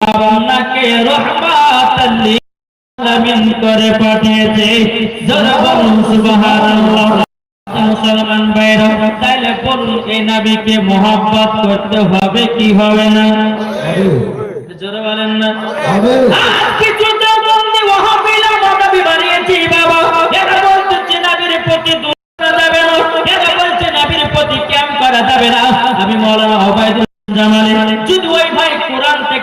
আপনাকে রহমাতাল লিল করে পাঠিয়েছে। মুসলমান ভাইরা তাহলে বলুন এই নবীকে মোহাব্বত করতে হবে কি হবে না? জোরে বলেন না। কিছু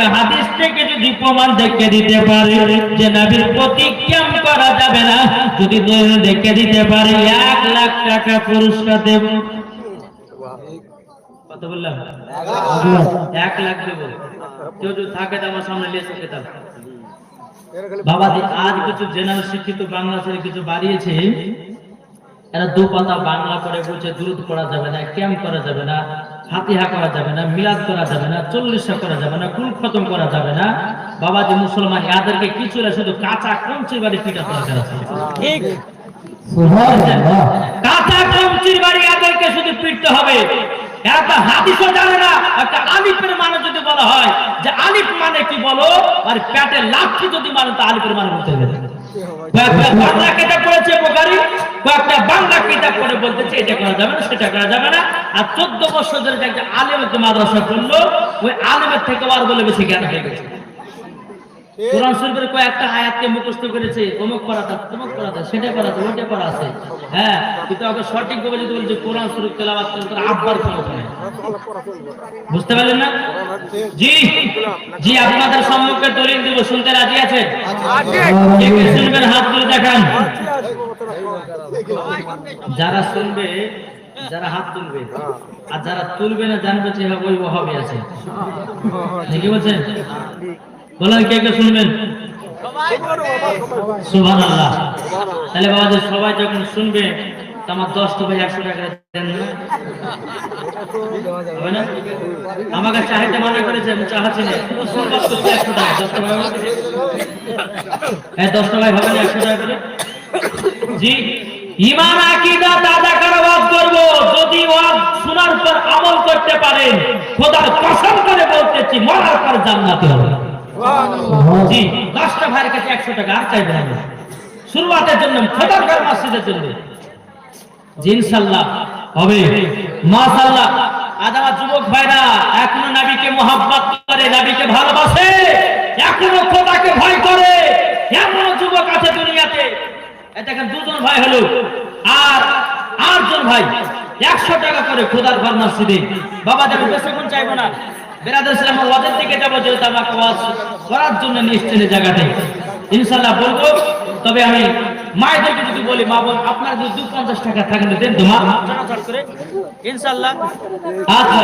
থেকে হাদিস থেকে যদি প্রমাণ দেখে দিতে পারে যে নবীর প্রতি ক্যাম্প করা যাবে না, যদি দেখে দিতে পারে, এক লাখ টাকা পুরস্কার দেব। আজ কিছু জেনারেল শিক্ষিত বাংলাদেশের কিছু বাড়িয়েছে, এরা দু বাংলা করে বলছে করা যাবে না, ক্যাম্প করা যাবে না। ফাতিহা করা যাবে না মিলাদ করা যাবে না চল্লিশা করা যাবে না কুল খতম করা যাবে না বাবা যে মুসলমান এদেরকে কিছু না শুধু কাঁচা কমচির বাড়ি পিঠা করা যাচ্ছে ঠিক সুবহানাল্লাহ কাঁচা কমচির বাড়ি এদেরকে শুধু পিটতে হবে একটা হাদিসও জানে না একটা আলিফের মানে যদি বলা হয় যে আলিফ মানে কি বলো আর পেটে লাঠি যদি মানে তো আলিফের মানে বলতে হবে পড়েছে বোকারি কয়েকটা বাংলা কিতাব পড়ে বলতেছে এটা করা যাবে না সেটা করা যাবে না। আর চোদ্দ বছর ধরে একটা আলেমকে মাদ্রাসা করল ওই আলেমের থেকে আর বলে বেশি জ্ঞান হয়ে গেছে। কোরআন শরীফের কয়েকটা আয়াতকে মুখস্থ করেছে অমুক করা আছে তমুক করা আছে সেটা করা আছে করা আছে। হ্যাঁ কিন্তু কোরআন শরীফ তেলাওয়াত করতে আব্বার ক্ষমতা নেই। বুঝতে পারলেন না? জি জি আপনাদের সম্মুখে দলিল দিব শুনতে রাজি আছেন? কে কে শুনবেন হাত তুলে দেখান। যারা শুনবে যারা হাত তুলবে আর যারা তুলবে না জানবে যে হ্যাঁ, ওই ওহাবি আছে। কি বলছেন? বলেন কে কে শুনবেন? তাহলে বাবাদের সবাই যখন শুনবে আমার দশ টাকা একশো টাকা দেন না? আমাকে চাহিদা মানা করেছে আমি চাহাচ্ছি না। একশো টাকা? হ্যাঁ হবে একশো টাকা করে? জি ইমান আকীদা তাজা করে ওয়াজ করব যদি ওয়াজ শোনার পর আমল করতে পারেন খোদার কসম করে বলতেছি মরার পর জান্নাতি হবে। জি দশটা ভাইয়ের কাছে একশো টাকা আর চাইবেন আমি শুরুয়াতের জন্য খোদার ঘর মসজিদের জন্য। জি ইনশাল্লাহ হবে। মাশাল্লাহ আজ আমার যুবক ভাইরা এখনও নবীকে মোহাব্বত করে নবীকে ভালোবাসে এখনও খোদাকে ভয় করে এমন যুবক আছে দুনিয়াতে। দেখেন দুজন ভাই হলো। আর আটজন ভাই। একশো টাকা করে খোদার ঘর মসজিদে বাবা যাবে বেশিক্ষণ চাইব না। বেরাদের ইসলাম ওয়াজের দিকে যাব যেহেতু আমাকে ওয়াজ করার জন্য নিয়ে জায়গাতে। ইনশাল্লাহ বলব তবে আমি মায়েদেরকে যদি বলি মা বোন আপনার যদি দু পঞ্চাশ টাকা থাকে দেন তো মা। করে ইনশাল্লাহ আচ্ছা।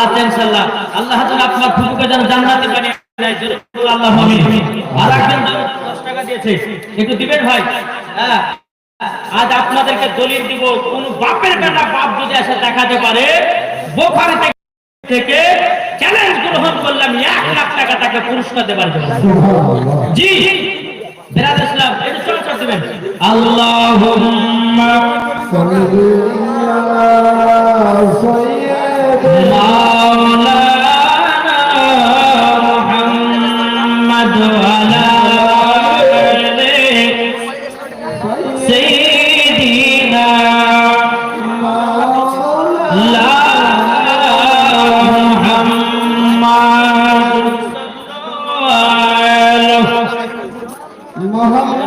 আচ্ছা ইনশাল্লাহ আল্লাহ আপনার ফুকুকে যেন জান্নাতে বানিয়ে আল্লাহ একটু দিবেন ভাই? হ্যাঁ। আজ আপনাদেরকে দলিল দিব কোন বাপের বেটা বাপ যদি এসে দেখাতে পারে বোখারি থেকে- চ্যালেঞ্জ গ্রহণ করলাম এক লাখ টাকা তাকে পুরস্কার দেবার জন্য। জি। বেরাদ ইসলাম দিবেন। আল্লাহুম্মা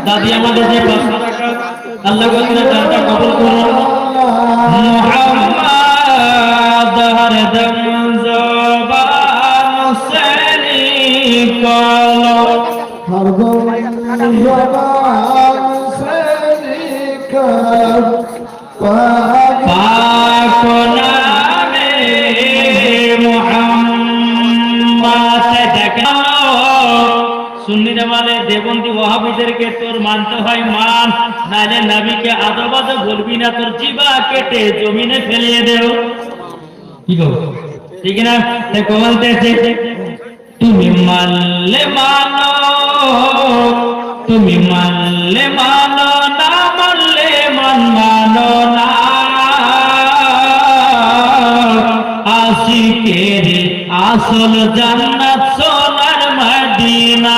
দাদি আমাদের যে পাঁচশো টাকা আল্লাহ করে। দানটা কবুল করুন মানতে হয় মান নালে নবীকে আদবাদ বলবি না, তোর জিবা কেটে জমিনে ফেলিয়ে দেও কি গো? ঠিক না? দেখো বলতেছে তুমি মানলে মানো, তুমি মানলে মানো না, মানলে মান মানো না। আশিকের আসল জান্নাত সোনার মদিনা।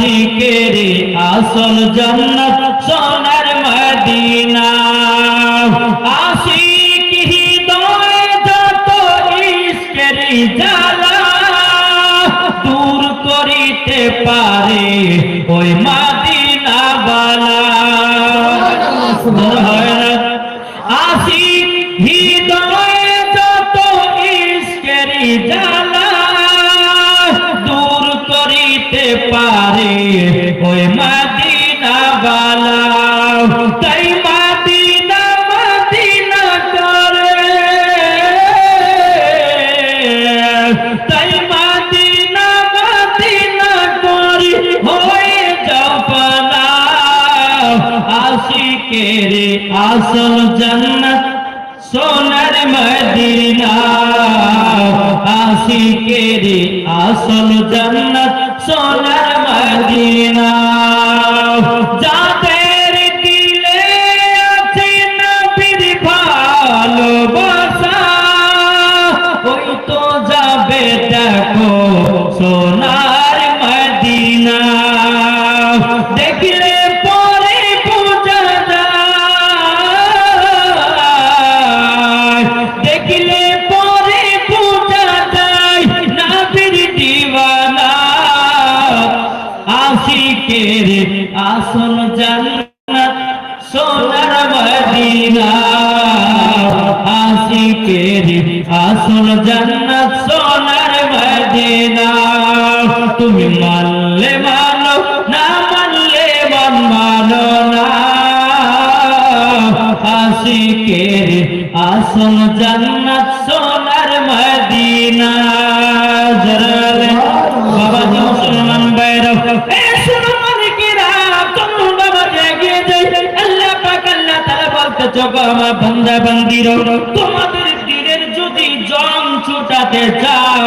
আশিকের আসল জান্নাত সোনার মদিনা। আশিক হৃদয় যত ইশকের পারে ওই মাদিনা বালা তাই মাদিনা মাদিনা করে। তাই মাদিনা মাদিনা করি হয়ে যাবনা আশিকের আসল জান্নাত সোনার মদিনা। আশিকের আসল জান্নাত সোনার মদিনা। যাদের দিলে আছে নবীর ভালোবাসা ওই তো যাবে দেখো সোনার আশিকের আসল জান্নাত, সোনার মদিনা। আশিকের আসল জান্নাত, সোনার মদিনা। তুমি মানলে মানো না মানলে মন মানো না। আশিকের আসল জান্নাত, সোনার মদিনা। বান্দা বান্দির তোমাদের দিনের যদি জং ছুটাতে চাও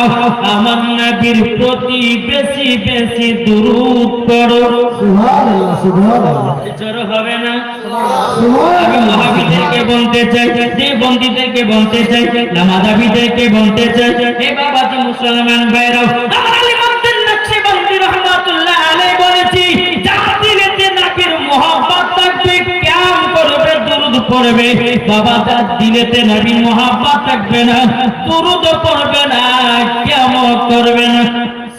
আমার নবীর প্রতি বেশি বেশি দুরূদ পড়ো। সুবহানাল্লাহ সুবহানাল্লাহ। জোর হবে না। আমি সুবহানাল্লাহ বলতে চাই যে বন্দীদেরকে বলতে চাই নামাজাবিদেরকে বলতে চাই হে বাবাজি মুসলমান ভাইরাও বাবা তার দিলেতে নবী মোহাম্মত থাকবে না দুরুদ পড়বে না কেমন করবে না।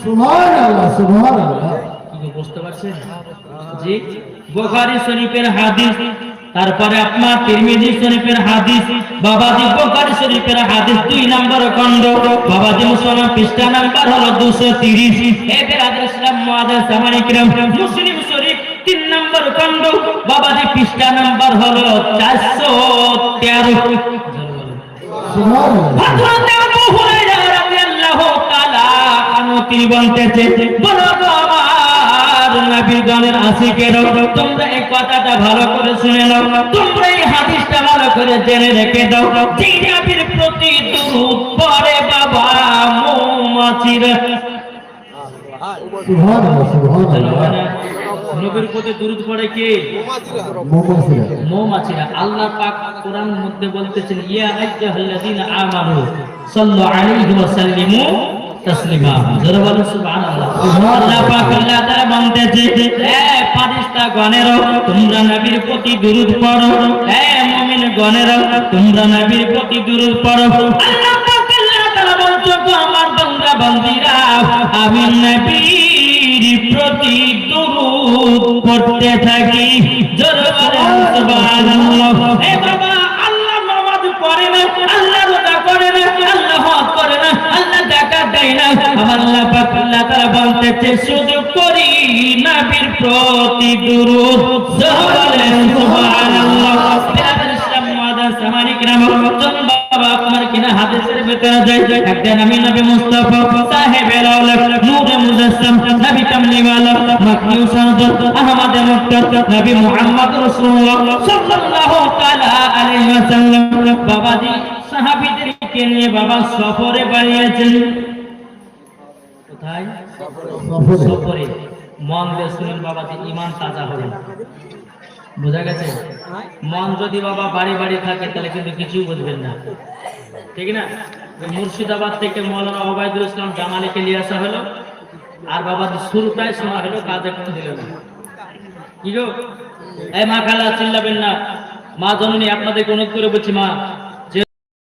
সুবহানাল্লাহ সুবহানাল্লাহ। কি বুঝতে পারছেন? জি বুখারী শরীফের হাদিস তারপরে আপনার তিরমিজি শরীফের হাদিস বাবাজি শরীফের হাদিস দুই নম্বর খণ্ড। বাবাজি মুসলমান পৃষ্ঠা নাম্বার হলো 230 এদের আদর ইসলাম মুআদ্দাস মুসলিম নম্বর খণ্ড। বাবাজি পৃষ্ঠা নাম্বার হলো 413 সুবহানাল্লাহ হযরত আবু হুরায়রা রাদিয়াল্লাহু তাআলা আনহু তিনি বলতেছে বলো আমার নবীর গানের আশিকের তোমরা ভালো করে দাও। প্রতি বাবা নবীর প্রতি দুরূদ পড়ে কে? মৌমাছিরা। আল্লাহ পাক কোরআন মধ্যে বলতেছেন ইয়া আইয়ুহাল্লাযীনা আমানু সাল্লু আলাইহি ওয়া সাল্লিমু তাসলিমা। জোরে বলেন সুবহানাল্লাহ। আল্লাহ পাক আল্লাহ তাআলা বলতেছে হে ফেরেশতা গণেরও তোমরা নবীর প্রতি দুরূদ পড়ো। হে মুমিন গণেরও তোমরা নবীর প্রতি দুরূদ পড়ো। আল্লাহ বান্দিরা, আমি নবীর প্রতি দুরূদ পড়তে থাকি। জোরে সুবহানাল্লাহ। হে বাবা, আল্লাহ নামাজ পড়ে না, আল্লাহ রোজা করে না, আল্লাহ হজ করে না, আল্লাহ যাকাত দেয় না। আমার আল্লাহ পাক আল্লাহ তাআলা বলতেছে, শুধু করি নবীর প্রতি দুরূদ। তেরা যায় একদিন আমি নবী মুস্তাফা সাহেব আলাউলা নূরে মুজাসসাম নবী কামলিওয়ালা মাকি উসাদত আহমদ মুক্তার নবী মুহাম্মদ রাসূলুল্লাহ সাল্লাল্লাহু তাআলা আলাইহি ওয়াসাল্লাম বাবাজি সাহাবীদেরকে নিয়ে বাবা সফরে বেরিয়েছেন কোথায়? সফরে। সফরে। মন দিয়ে শুনেন বাবাজি ইমান তাজা হবে। বোঝা গেছে? মন যদি বাবা বাড়ি বাড়ি থাকে তাহলে কিন্তু কিছুই বুঝবেন না। ঠিক না? মুর্শিদাবাদ থেকে মৌলানা ওবায়দুল ইসলাম জামালিকে নিয়ে আসা হলো, আর বাবা প্রায় শোনা হলো, কাজে কোনো দিল না। কি গো? মা খালা চিল্লাবেন না। মা জননী, আপনাদেরকে অনুরোধ করে বলছি, মা